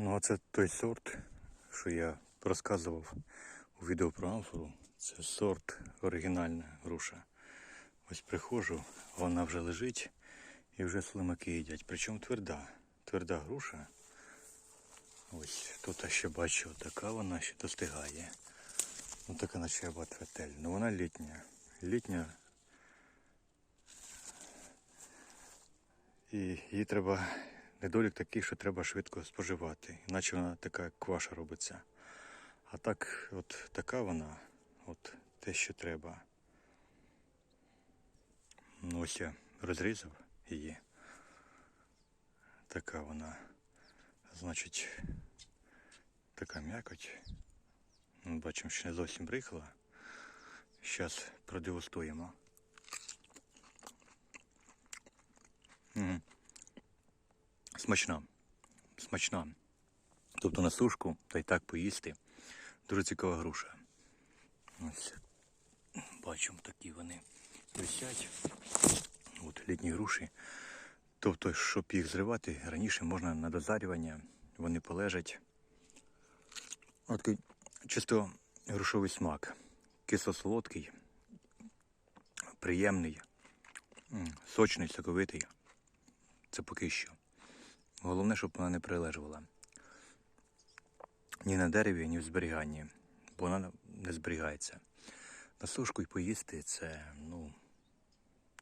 Ну, а це той сорт, що я розказував у відео про амфору. Це сорт оригінальна груша. Ось приходжу, вона вже лежить і вже слимаки їдять. Причому тверда. Тверда груша. Ось тут я ще бачу, така вона ще достигає. Ну така наче абатветель. Ну вона літня. Літня. І їй треба недолік такий, що треба швидко споживати, іначе вона така кваша робиться. А так, от така вона, от те, що треба. Ну, ось я розрізав її. Така вона, значить, така м'якоть. Ну, Бачимо, що не зовсім брихла. Зараз продегустуємо. Мгм. Смачна. Смачна. Тобто на сушку та й так поїсти. Дуже цікава груша. Ось. Бачимо, такі вони висять. От літні груші. Тобто, щоб їх зривати, раніше можна на дозарювання, вони полежать. От чисто грушовий смак. Кисло-солодкий, приємний, сочний, соковитий. Це поки що. Головне, щоб вона не прилежувала. Ні на дереві, ні в зберіганні, бо вона не зберігається. На сушку й поїсти це ну,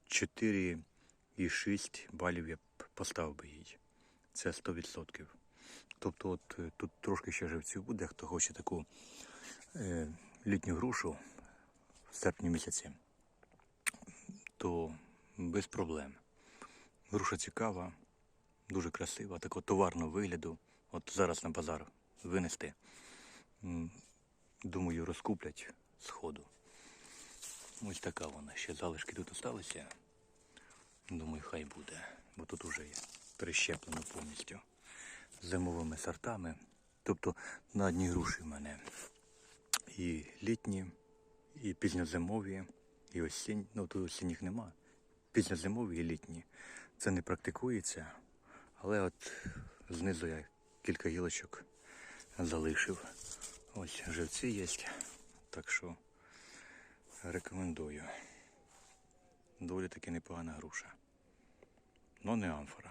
4,6 балів я поставив би їй. Це 100%. Тобто, от е, тут трошки ще живців буде, хто хоче таку е, літню грушу в серпні місяці, то без проблем. Груша цікава, дуже красива, такого товарного вигляду. От зараз на базар винести. Думаю, розкуплять з ходу. Ось така вона. Ще залишки тут осталися. Думаю, хай буде, бо тут уже є прищеплено повністю зимовими сортами. Тобто на одній груші в мене і літні, і пізньозимові, і осінні. Ну тут осінніх нема. Пізньозимові і літні. Це не практикується, але от знизу я кілька гілочок залишив. Ось живці є. Так що рекомендую. Доволі таки непогана груша. Ну не амфора.